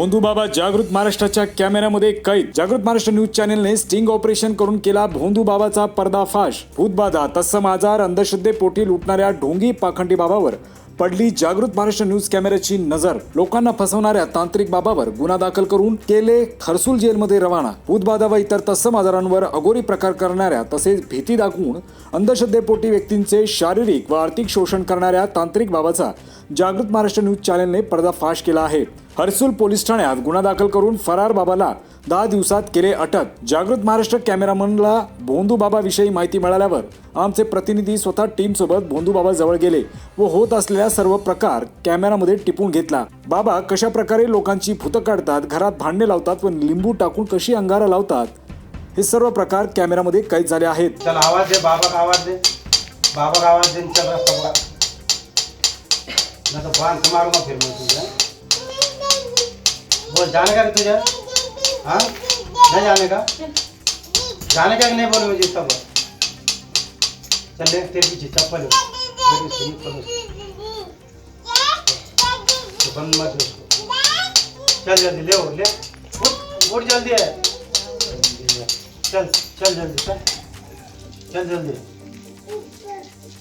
भोंदूबाबा जागृत महाराष्ट्राच्या कॅमेऱ्यामध्ये कैद. जागृत महाराष्ट्र न्यूज चॅनलने स्टिंग ऑपरेशन करून केला भोंदूबाबाचा पर्दाफाश. भूतबाधा तत्सम आजार अंधश्रद्धेपोटी लुटणाऱ्या ढोंगी पाखंडी बाबावर पडली जागृत महाराष्ट्र न्यूज कॅमेऱ्याची नजर. लोकांना फसवणाऱ्या तांत्रिक बाबावर गुन्हा दाखल करून केले खरसूल जेलमध्ये रवाना. भूतबाधा व इतर तत्सम आजारांवर अगोरी प्रकार करणाऱ्या तसेच भीती दाखवून अंधश्रद्धेपोटी व्यक्तींचे शारीरिक व आर्थिक शोषण करणाऱ्या तांत्रिक बाबाचा जागृत महाराष्ट्र न्यूज चॅनलने पर्दाफाश केला आहे. हर्सुल पोलीस ठाण्यात गुन्हा दाखल करून फरार बाबाला दहा दिवसात केले अटक. जागृत महाराष्ट्र कॅमेरामनला भोंदू बाबाविषयी माहिती मिळाल्यावर आमचे प्रतिनिधी स्वतः टीम सोबत भोंदू बाबा जवळ गेले व होत असलेल्या सर्व प्रकार कॅमेरामध्ये टिपून घेतला. बाबा कशा प्रकारे लोकांची भूतं काढतात घरात भांडणे लावतात व लिंबू टाकून कशी अंगारा लावतात हे सर्व प्रकार कॅमेरामध्ये कैद झाले आहेत. चल आवाज दे बाबा का आवाज दे? बाबा का आवाज दे चल रास्ता पकड़ा. तो बांध मारूंगा फिर मैं तुझे बोल जाने का तुझे? हाँ? नहीं जाने का? जाने का नहीं बोले मुझे सब? चल तेरे पीछे चप्पल तो बंद मत चल जल्दी, ले ले। उठ उठ जल्दी। है चल चल जल्दी, चल। चल जल्दी।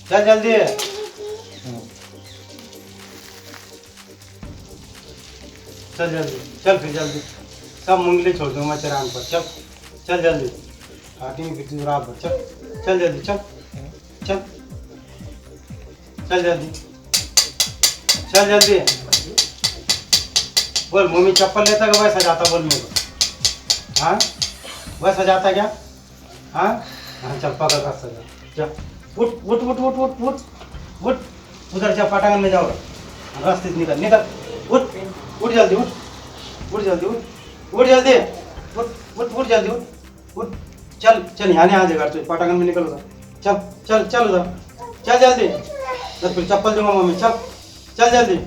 चल जल्दी। चल जल्दी, चल फिर जल्दी। सब मुंगली छोड़ दूँगा आम पर। चल चल जल्दी। काटेंगे फिर तू रात भर। चल चल जल्दी, चल चल चल जल्दी। चल जल्दी। बोल, मम्मी चप्पल लेता कि वैसा जाता बोल मेरे को। हाँ? वैसा जाता क्या? हाँ? हाँ चल, पकड़ सजा। चल उठ उठ उठ उठ उठ उठ। उठ। उधर जा, पटांगन में जाओ। रास्ते निकल निकल। उठ। उठ जल्दी उठ। उठ जल्दी उठ। उठ जल्दी। उठ उठ जल्दी उठ। उठ। चल चल, यहाँ नहीं आ जाएगा तू पटांगन में निकल उधर। चल चल चल उधर। चल जल्दी। तो फिर चप्पल दूँगा मम्मी। चल चल जल्दी।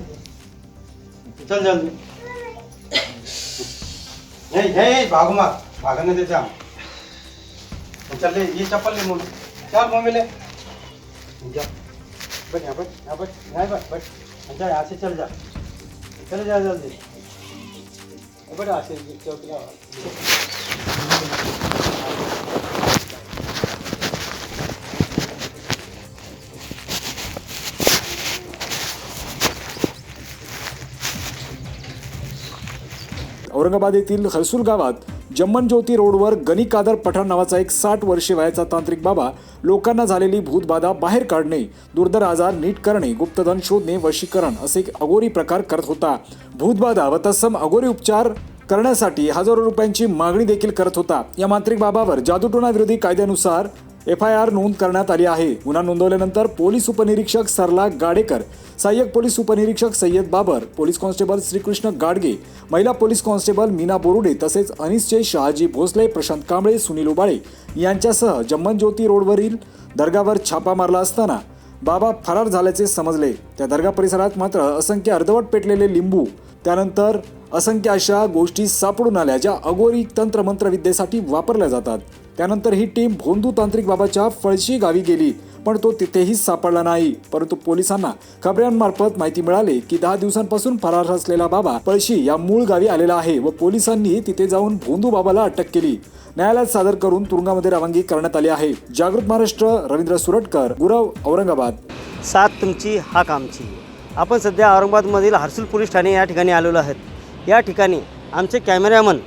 चल जल्दी। हे हे भागो मत। भागने देते हम चल ले ये चप्पल ले मम्मी। चल मम्मी ले। जा। बैठ, यहाँ बैठ यहाँ बैठ यहाँ बैठ बैठ। जा, यहाँ से चल जा। चले जा जल्दी बैठ यहाँ औरंगाबाद येथील हरसूल गावात जम्मन ज्योती रोडवर गणी कादर पठाण नावाचा एक साठ वर्षे वयाचा तांत्रिक बाबा लोकांना झालेली भूतबाधा बाहेर काढणे दुर्धर आजार नीट करणे गुप्तधन शोधणे वशीकरण असे अगोरी प्रकार करत होता. भूतबाधा व तत्सम अगोरी उपचार करण्यासाठी हजारो रुपयांची मागणी देखील करत होता. या मांत्रिक बाबावर जादूटोणा विरोधी कायद्यानुसार एफ आय आर नोंद करण्यात आली आहे. गुन्हा नोंदवल्यानंतर पोलीस उपनिरीक्षक सरला गाडेकर सहाय्यक पोलीस उपनिरीक्षक सय्यद बाबर पोलीस कॉन्स्टेबल श्रीकृष्ण गाडगे महिला पोलीस कॉन्स्टेबल मीना बोरुडे तसेच अनिसचे शहाजी भोसले प्रशांत कांबळे सुनील उबाळे यांच्यासह जम्मन ज्योती रोडवरील दर्गावर छापा मारला असताना बाबा फरार झाल्याचे समजले. त्या दर्गा परिसरात मात्र असंख्य अर्धवट पेटलेले लिंबू त्यानंतर असंख्य अशा गोष्टी सापडून आल्या ज्या अगोरी तंत्रमंत्र विद्येसाठी वापरल्या जातात. त्यानंतर ही टीम भोंदू तांत्रिक बाबाच्या फळशी गावी गेली पण तो तिथेही सापडला नाही. परंतु पोलिसांना खबऱ्यांमार्फत माहिती मिळाली की दहा दिवसांपासून फरार असलेला बाबा पळशी या मूळ गावी आलेला आहे व पोलिसांनी तिथे जाऊन भोंदू बाबाला अटक केली. न्यायालयात सादर करून तुरुंगामध्ये रवानगी करण्यात आली आहे. जागृत महाराष्ट्र रवींद्र सुरटकर गुरव औरंगाबाद. साथ तुमची हाक आमची आपण सध्या औरंगाबादमधील हर्सुल पोलीस ठाणे या ठिकाणी आलेलो आहेत. या ठिकाणी आमचे कॅमेरामन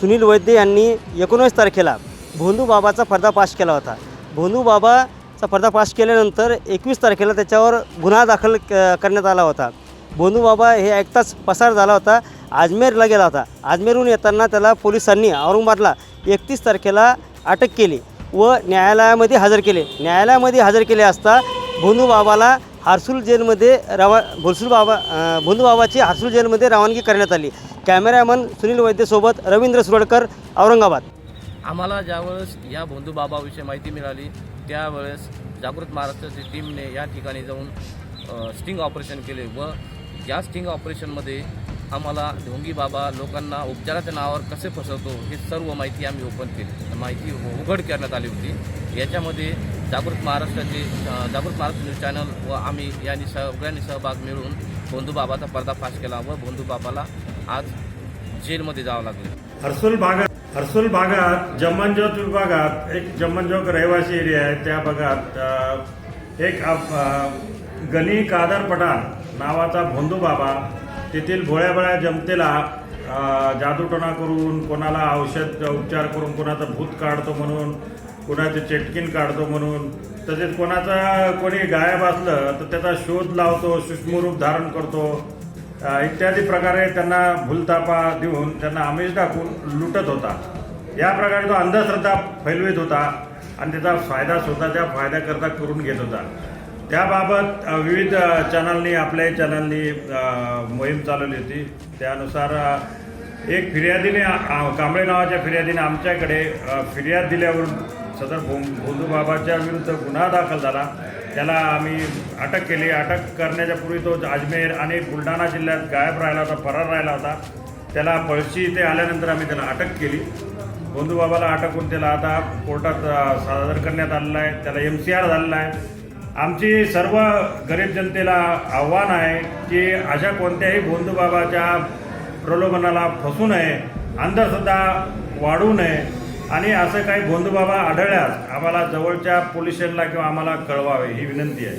सुनील वैद्य यांनी एकोणीस तारखेला भोंदू बाबाचा पर्दाफाश केला होता. भोंदू बाबाचा पर्दाफाश केल्यानंतर एकवीस तारखेला त्याच्यावर गुन्हा दाखल क- करण्यात आला होता. भोंदू बाबा हे ऐकताच पसार झाला होता. अजमेरला गेला होता. अजमेरहून येताना त्याला पोलिसांनी औरंगाबादला एकतीस तारखेला अटक केली व न्यायालयामध्ये हजर केले. न्यायालयामध्ये हजर केले असता भोंदू बाबाला हारसूल जेलमध्ये रवा भोलसूल बाबा अं, भोंदू बाबाची हारसूल जेलमध्ये रवानगी करण्यात आली. कॅमेरामन सुनील वैद्यसोबत रवींद्र सुरडकर औरंगाबाद. आम्हाला ज्यावेळेस या भोंदू बाबाविषयी माहिती मिळाली त्यावेळेस जागृत महाराष्ट्राची टीमने या ठिकाणी जाऊन स्टिंग ऑपरेशन केले व या स्टिंग ऑपरेशनमध्ये आम्हाला ढोंगी बाबा लोकांना उपचाराच्या नावावर कसे फसवतो हे सर्व माहिती आम्ही ओपन केली. माहिती उघड करण्यात आली होती. याच्यामध्ये जागृत महाराष्ट्राचे जागृत महाराष्ट्र न्यूज चॅनल व आम्ही यांनी सगळ्यांनी सहभाग मिळून भोंदू बाबाचा पर्दाफाश केला व भोंदू बाबाला आज जेलमध्ये जावं लागलं. हर्सुल भागात हर्सुल भागात जम्मनजोत विभागात एक जम्मनजोग रहिवासी एरिया आहे त्या भागात एक गनी कादर पठाण नावाचा भोंदू बाबा तेथील भोळ्याभोळ्या जनतेला जादूटोणा करून कोणाला औषध उपचार करून कोणाचं भूत काढतो म्हणून कोणाचे चेटकीन काढतो म्हणून तसेच कोणाचा कोणी गायब असलं तर त्याचा शोध लावतो सूक्ष्मरूप धारण करतो. इत्यादी प्रकारे त्यांना भूलतापा देऊन त्यांना आमिष दाखवून लुटत होता. या प्रकारे तो अंधश्रद्धा फैलवित होता आणि त्याचा फायदा स्वतःच्या फायद्याकरता करून घेत होता. त्याबाबत विविध चॅनलनी आपल्याही चॅनलनी मोहीम चालवली होती. त्यानुसार एक फिर्यादीने कांबळे नावाच्या फिर्यादीने आमच्याकडे फिर्याद दिल्यावरून सदर भो भोंदू बाबाच्या विरुद्ध गुन्हा दाखल झाला. त्याला आम्ही अटक केली. अटक करण्याच्या पूर्वी तो अजमेर आणि बुलढाणा जिल्ह्यात गायब राहिला होता फरार राहिला होता. त्याला पळशी इथे आल्यानंतर आम्ही त्याला अटक केली. बंधूबाबाला अटक होऊन त्याला आता कोर्टात सादर करण्यात आलेला आहे. त्याला एम सी आर झालेला आहे. आमची सर्व गरीब जनतेला आव्हान आहे की अशा कोणत्याही बंधूबाबाच्या प्रलोभनाला फसू नये अंधश्रद्धा वाढू नये. आणि असं काही भोंदू बाबा आढळल्यास आम्हाला जवळच्या पोलीस स्टेशनला किंवा आम्हाला कळवावे ही विनंती आहे.